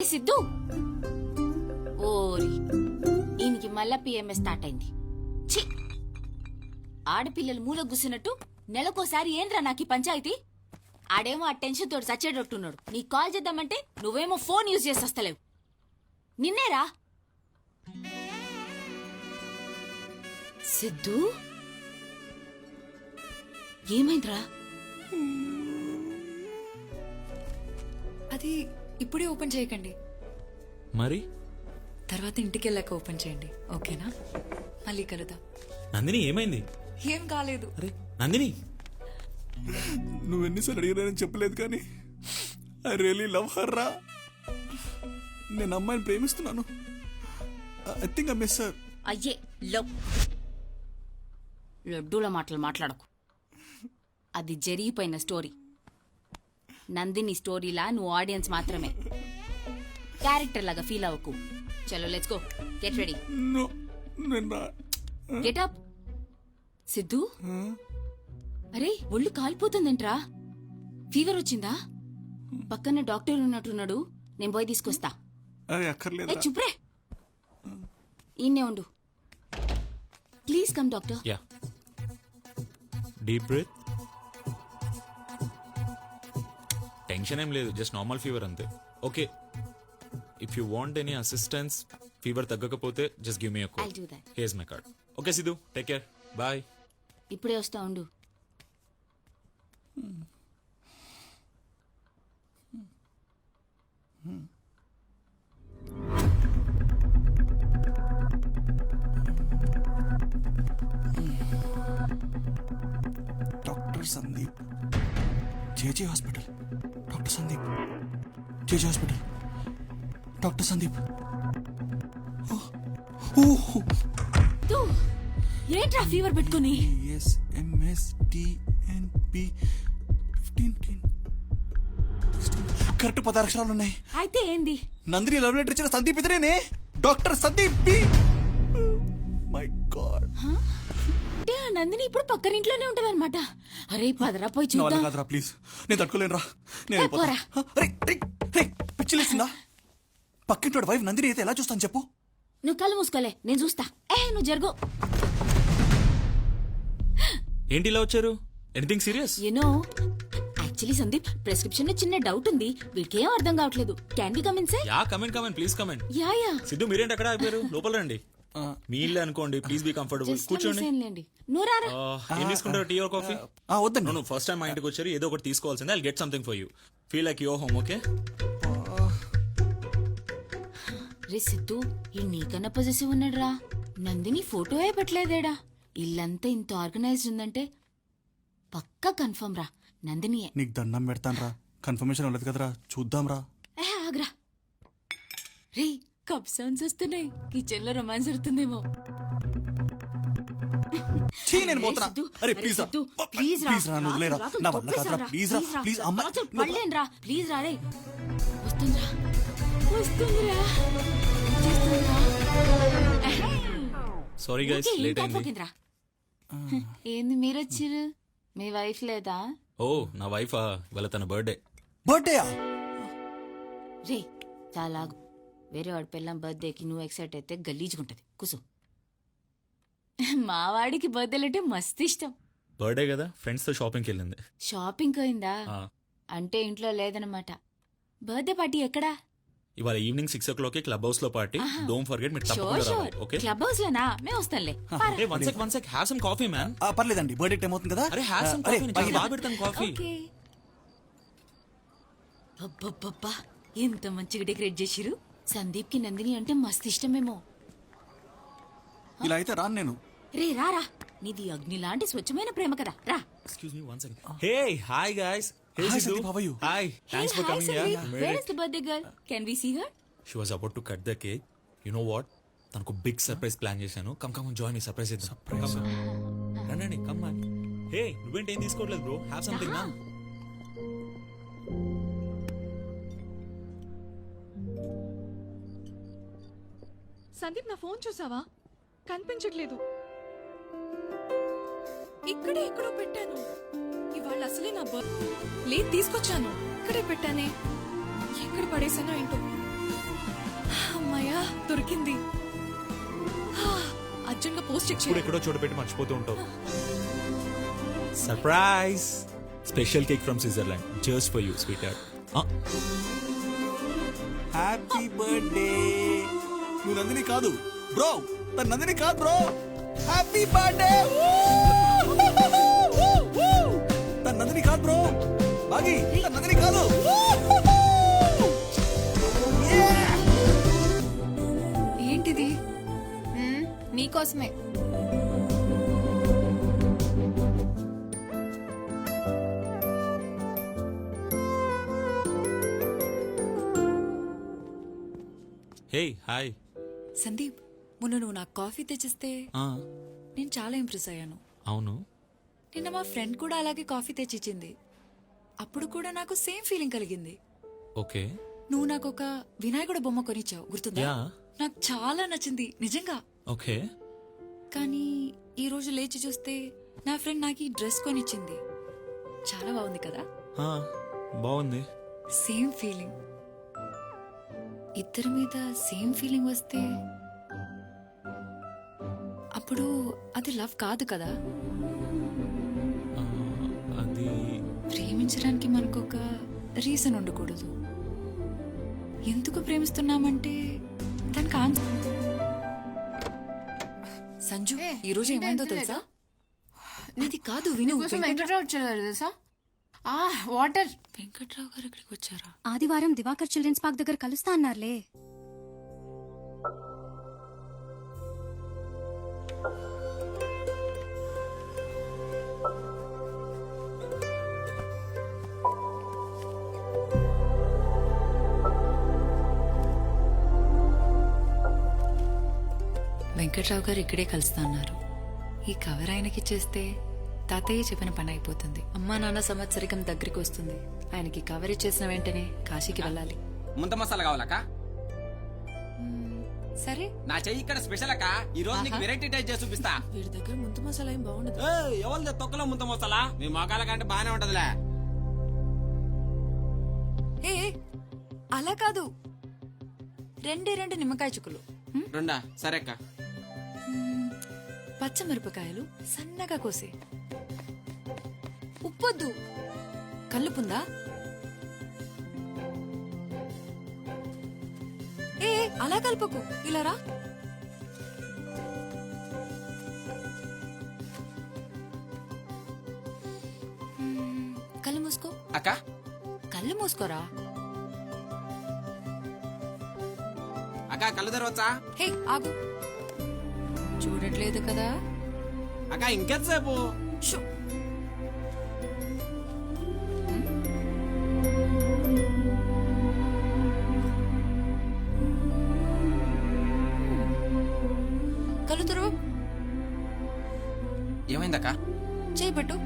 సిద్ధు! ఓరి ఈయనకి మళ్ళా పిఎంఎస్ స్టార్ట్ అయింది. ఛీ! ఆడపిల్లలు మూల గుసినట్టు నెలకోసారి ఏంద్రా నాకు ఈ పంచాయతీ? ఆడేమో ఆ టెన్షన్ తోటి చచ్చేటట్టున్నాడు. నీ కాల్ చేద్దామంటే నువ్వేమో ఫోన్ యూజ్ చేసి వస్తలేవు నిన్నేరా? సిద్ధు? ఏమైందిరా? అది ఇప్పుడే ఓపెన్ చేయకండి. మరి? తర్వాత ఇంటికి వెళ్ళాక ఓపెన్ చేయండి ఓకేనా? మళ్ళీ కలుద్దాం. నందిని ఏమైంది? ఏం కాలేదు. అరే నందిని! నువ్వు ఎన్నిసార్లు అడిగినానని చెప్పలేదు కానీ ఐ రియలీ లవ్ హర్ రా. నేను అమ్మాయిని ప్రేమిస్తున్నాను. I think I miss her I love. లడ్డూల మాటలు మాట్లాడకు. అది జరిగిపోయిన స్టోరీ. నందిని స్టోరీలా నువ్వు ఆడియన్స్ మాత్రమే. క్యారెక్టర్ లాగా ఫీల్ అవ్వకు. చలో let's go get ready no నేను రా గెట్ అప్ సిద్ధు అరే ఒళ్ళు కాలిపోతుందేంట్రా. ఫీవర్ వచ్చిందా? పక్కన డాక్టర్ ఉన్నట్టున్నాడు. నేను పోయి తీసుకొస్తా. చుప్రే. ఈయనే ఉండు. Please come doctor ya deep breath tension ఏం లేదు జస్ట్ నార్మల్ ఫీవర్ అంతే. Okay if you want any assistance fever తగ్గకపోతే just give me uh I'll call do that. Here's my card okay Siddhu take care boy ఇప్పుడే వస్తా ఉండు. Doctor Sandeep JJ hospital doctor Sandeep. JJ hospital. Doctor Sandeep. ఏంట్రా fever పెట్టుకుని? Correct పది అక్షరాలు ఉన్నాయి. అయితే ఏంది? నందిని లవ్ లెటర్ ఇచ్చిన సందీప్ ఇతరేనే డాక్టర్ సందీప్ బి. నందిని ఇప్పుడు పక్కరింట్లోనే ఉంటది అనమాట అరే పదరా పోయి నా వల్ల చూద్దాం. కాదురా ప్లీజ్. నేను తట్టుకోలేనురా. నేను వెళ్ళిపోతా. రే, రే, పిచ్చిలేసిందా? పక్కింటి వైఫ్ నందిని అయితే ఎలా చూస్తాను చెప్పు. నువ్వు కళ్ళు మూసుకోలే నేను చూస్తా. ఏ నువ్వు జరుగు. ఏంటి ఇలా వచ్చారు? Anything serious you know actually Sandeep ప్రెస్క్రిప్షన్లో చిన్న డౌట్ ఉంది. వీడికి ఏం అర్థం కావట్లేదు. Can be come in say ya come in come in please come in ya ya Siddhu మీరేంటి అక్కడ అయిపోయారు లోపల రండి. మీ ఇల్లు అనుకోండి ప్లీజ్ బీ కంఫర్టబుల్ కూర్చోండి. లేండి. నువ్వు రారా ఆ, ఏం తీసుకుంటారు? టీ ఆర్ కాఫీ ఆ, వద్దండి. నో ఫస్ట్ టైం మా ఇంటికి వచ్చారు ఏదో ఒకటి తీసుకోవాల్సిందే I get something for you feel like your home okay రే సిద్ధు ఈ నీకన్నా పొజెసివ్ ఉన్నాడురా. నందిని ఫోటోయే పెట్టలేదేడా? ఇల్లంతా ఇంత ఆర్గనైజ్డ్ ఉందంటే పక్కా కన్ఫర్మ్ రా. నందినియే. నీకు దండం పెడతాను రా కన్ఫర్మేషన్ ఉండదు కదరా. చూద్దాం రా ఏ ఆగ్రా. రే కప్ సౌండ్స్ వస్తున్నాయి. కిచెన్లో రొమాన్స్ జరుగుతుందేమో. ఛీ, నేను పోతున్నా. సిద్ధు, అరే అరే ప్లీజ్ రా. సిద్ధు, ప్లీజ్ రా. ప్లీజ్ రా నువ్వు వదిలేరా రాకు, నా వల్ల తొక్కేసావు కాదురా. రా. ప్లీజ్ రా ప్లీజ్ అమ్మ రాకు, పడలేనురా ప్లీజ్ రా. రే వస్తుందిరా. వస్తుందిరా. చేస్తుందిరా ఎహే. సారీ గైస్ ఊరికే ఏం లేట్ అయింది. కాకపోతుందిరా. ఏంది మీరు వచ్చిర్రు మీ వైఫ్ లేదా? ఓ నా వైఫా ఇవాళ తన బర్త్డే బర్త్డేయా రే చాలా ఆగు. వేరే వాడి పిల్లం బర్త్డేకి నువ్వు ఎక్సైట్ అయితే గలీజ్గుంటది. కూసు. మా వాడికి బర్త్డేలు అంటే మస్తు ఇష్టం. బర్త్డే కదా ఫ్రెండ్స్తో షాపింగ్కి వెళ్ళింది. షాపింగ్ పోయిందా? ఆ, అంటే ఇంట్లో లేదనమాట. బర్త్డే పార్టీ ఎక్కడా? ఇవాళ evening six o'clock club హౌస్లో పార్టీ డోంట్ ఫర్గెట్ మీరు తప్పకుండా రావాలి ఓకే క్లబ్ హౌస్ లోనా? మేము వస్తాంలే. A one sec one sec have some coffee man ఆ, పర్లేదండి. బర్త్డే టైం అవుతుంది కదా. అరే హ్యావ్ సమ్ కాఫీ రా. బాగా పెడతాను కాఫీ ఓకే. అబ్బబ్బబ్బా ఎంత మంచిగా డెకరేట్ చేసిరు సందీప్కి నందిని అంటే మస్తు ఇష్టమేమో. ఇలా అయితే రాను నేను. రే రారా నీది అగ్ని లాంటి స్వచ్ఛమైన ప్రేమ కదా. రా. Excuse me one second hey hi guys hey Hi, Sandeep, how are you? Hi thanks for coming Where here is the birthday girl? Can we see her? She was about to cut the cake you know what తనకు big surprise plan చేశాను. Come come join me surprise ఇద్దాం. రండి come hey నువ్వేంటి? ఏం తీసుకోవట్లేదు bro have something నా సందీప్ నా phone చూసావా? కనిపించట్లేదు. ఇక్కడే ఎక్కడో పెట్టాను. ఇవాళ అసలే నా బర్ లేదు తీసుకొచ్చాను. ఇక్కడే పెట్టానే. ఎక్కడ పడేసానో ఏంటో. దొరికింది. అర్జున్గా పోస్ట్ చెక్ చేయాలి. ఎక్కడో చోటు పెట్టి మర్చిపోతూ ఉంటావు. Surprise special cake from Switzerland just for you sweet happy birthday నువ్వు నందిని కాదు బ్రో. తన నందిని కాదు బ్రో. హ్యాపీ బర్త్డే తన నందిని కాదు బ్రో. బాగి తన నందిని కాదు. ఏంటిది? మ్మ్, నీకోసమే హే హాయ్. సందీప్ మొన్న నువ్వు నాకు కాఫీ తెచ్చిస్తే నేను చాలా ఇంప్రెస్ అయ్యాను. అవును. నిన్న మా ఫ్రెండ్ కూడా అలాగే కాఫీ తెచ్చిచ్చింది. అప్పుడు కూడా నాకు సేమ్ ఫీలింగ్ కలిగింది. ఓకే. నువ్వు నాకు ఒక వినాయకుడు బొమ్మ కొనిచ్చావు గుర్తుందా? యా. నాకు చాలా నచ్చింది నిజంగా. ఓకే. కానీ ఈ రోజు లేచి చూస్తే నా ఫ్రెండ్ నాకు ఈ డ్రెస్ కొనిచ్చింది. చాలా బాగుంది కదా? బాగుంది. Same feeling. ఇద్దరి మీద సేమ్ ఫీలింగ్ వస్తే అప్పుడు అది లవ్ కాదు కదా? అది ప్రేమించడానికి మనకు ఒక రీజన్ ఉండకూడదు. ఎందుకు ప్రేమిస్తున్నామంటే దానికి ఆన్సర్ సంజు ఈ రోజు ఏంటి ఏమైందో తెలుసా? అది కాదు విను తెలుసా? ఆ వాటర్. వెంకట్రావు గారు ఇక్కడికి వచ్చారా? ఆదివారం దివాకర్ చిల్డ్రన్స్ పార్క్ దగ్గర కలుస్తా అన్నారులే. వెంకట్రావు గారు ఇక్కడే కలుస్తా అన్నారు. ఈ కవర్ ఆయనకి ఇచ్చేస్తే తాతయ్య చెప్పిన పని అయిపోతుంది. అమ్మా నాన్న సంవత్సరికం దగ్గరికి వస్తుంది. ఆయనకి కవర్ ఇచ్చేసిన వెంటనే కాశీకి వెళ్ళాలి. ముంత మసాలా కావాలక్క? సరే. నా చెయ్యి ఇక్కడ స్పెషల్ అక్క. ఈ రోజు నీకు ఆహా. వెరైటీ టైప్ చేసి చూపిస్తా. వీడి దగ్గర ముందు మసాలా ఏం బాగుండదు. ఎవరి తొక్కలో ముంత మసాలా? మీ మొగాల కంటే బానే ఉంటదిలే. ఏ అలా కాదు. రెండే రెండు నిమ్మకాయ చుక్కలు. హ్మ్? రెండా? సరే అక్క. పచ్చమిరపకాయలు సన్నగా కోసే. ఉప్పొద్దు. కల్లుపుందా ఏ అలా కలుపుకు. ఇలా రా. కళ్ళు మూసుకో. అక్క? కళ్ళు మూసుకోరా? అక్క కళ్ళు తెరవచ్చా? హే ఆగు. చూడట్లేదు కదా. అక్క ఇంకెంతసేపు? కళ్ళు తెరువు ఏమైందక్క? చేయి పట్టు.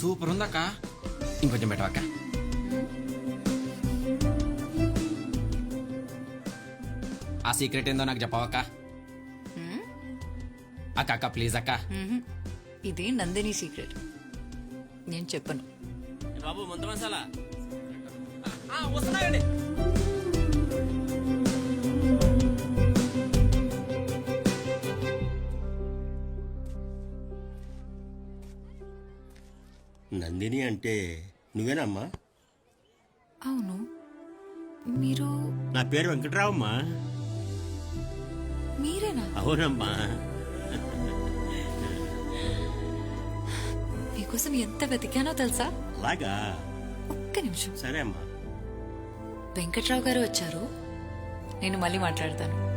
సూపర్ ఉందక్క. ఇంకొంచెం పెట్టవక్క ఆ సీక్రెట్ ఏందో నాకు చెప్పవక్క అక్క? అక్క ప్లీజ్ అక్క. ఇది నందిని సీక్రెట్. నేను చెప్పను. బాబు మసాలా. వస్తున్నాయండి. నందిని అంటే నువ్వేనమ్మా? అవును. మీరు నా పేరు వెంకట్రావమ్మా. మీరేనా? అవునమ్మా. మీకోసం ఎంత వెతికానో తెలుసా? అలాగా? ఒక్క నిమిషం. సరే అమ్మా. వెంకట్రావు గారు వచ్చారు. నేను మళ్ళీ మాట్లాడతాను.